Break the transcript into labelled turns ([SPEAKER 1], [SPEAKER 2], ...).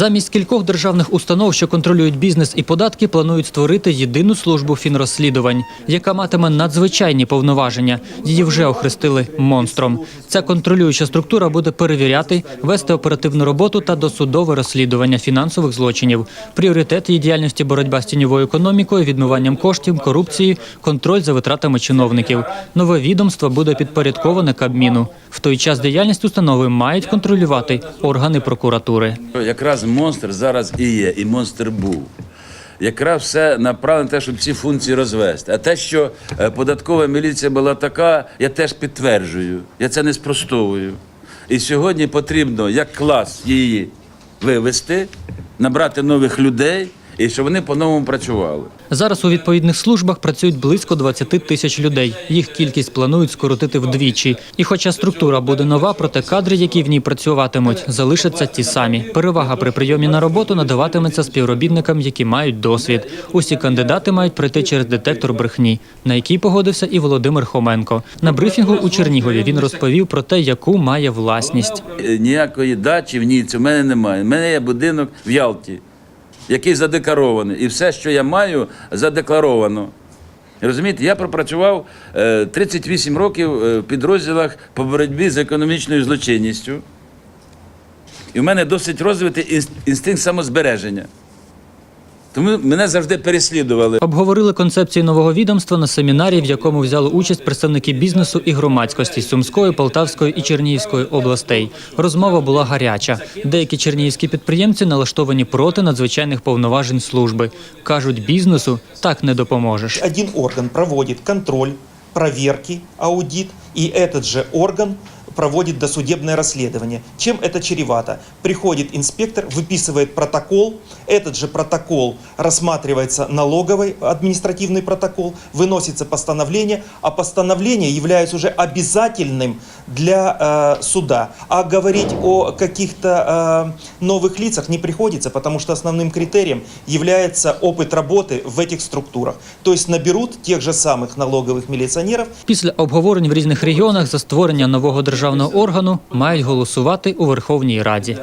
[SPEAKER 1] Замість кількох державних установ, що контролюють бізнес і податки, планують створити єдину службу фінрозслідувань, яка матиме надзвичайні повноваження. Її вже охрестили монстром. Ця контролююча структура буде перевіряти, вести оперативну роботу та досудове розслідування фінансових злочинів. Пріоритет її діяльності боротьба з тіньовою економікою, відмиванням коштів, корупцією, контроль за витратами чиновників. Нове відомство буде підпорядковане Кабміну. В той час діяльність установи мають контролювати органи прокуратури.
[SPEAKER 2] Якраз монстр зараз і є, і монстр був. Якраз все направлено на те, щоб ці функції розвести. А те, що е, податкова міліція була така, я теж підтверджую. Я це не спростовую. І сьогодні потрібно як клас її вивести, набрати нових людей і щоб вони по-новому працювали.
[SPEAKER 1] Зараз у відповідних службах працюють близько 20 тисяч людей. Їх кількість планують скоротити вдвічі. І хоча структура буде нова, проте кадри, які в ній працюватимуть, залишаться ті самі. Перевага при прийомі на роботу надаватиметься співробітникам, які мають досвід. Усі кандидати мають пройти через детектор брехні, на який погодився і Володимир Хоменко. На брифінгу у Чернігові він розповів про те, яку має власність.
[SPEAKER 2] Е, Ніякої дачі в Ніці в мене немає. У мене є будинок в Ялті, який задекларований. І все, що я маю, задекларовано. Розумієте, я пропрацював е, 38 років е, в підрозділах по боротьбі з економічною злочинністю. І в мене досить розвитий інстинкт самозбереження. Тому мене завжди переслідували.
[SPEAKER 1] Обговорили концепцію нового відомства на семінарі, в якому взяли участь представники бізнесу і громадськості Сумської, Полтавської і Чернігівської областей. Розмова була гаряча. Деякі чернігівські підприємці налаштовані проти надзвичайних повноважень служби. кажуть, бізнесу так не допоможеш.
[SPEAKER 3] Один орган проводит контроль, проверки, аудит, и этот же орган проводит досудебное расследование. Чем это чревато? Приходит инспектор, выписывает протокол, этот же протокол рассматривается налоговый административный протокол, выносится постановление, а постановление является уже обязательным для э, суда. А говорить о каких-то э, новых лицах не приходится, потому что основным критерием является опыт работы в этих структурах. То есть наберут тех же самых налоговых милиционеров,
[SPEAKER 1] Після обговорень в різних регіонах за створення нового державного органу мають голосувати у Верховній Раді.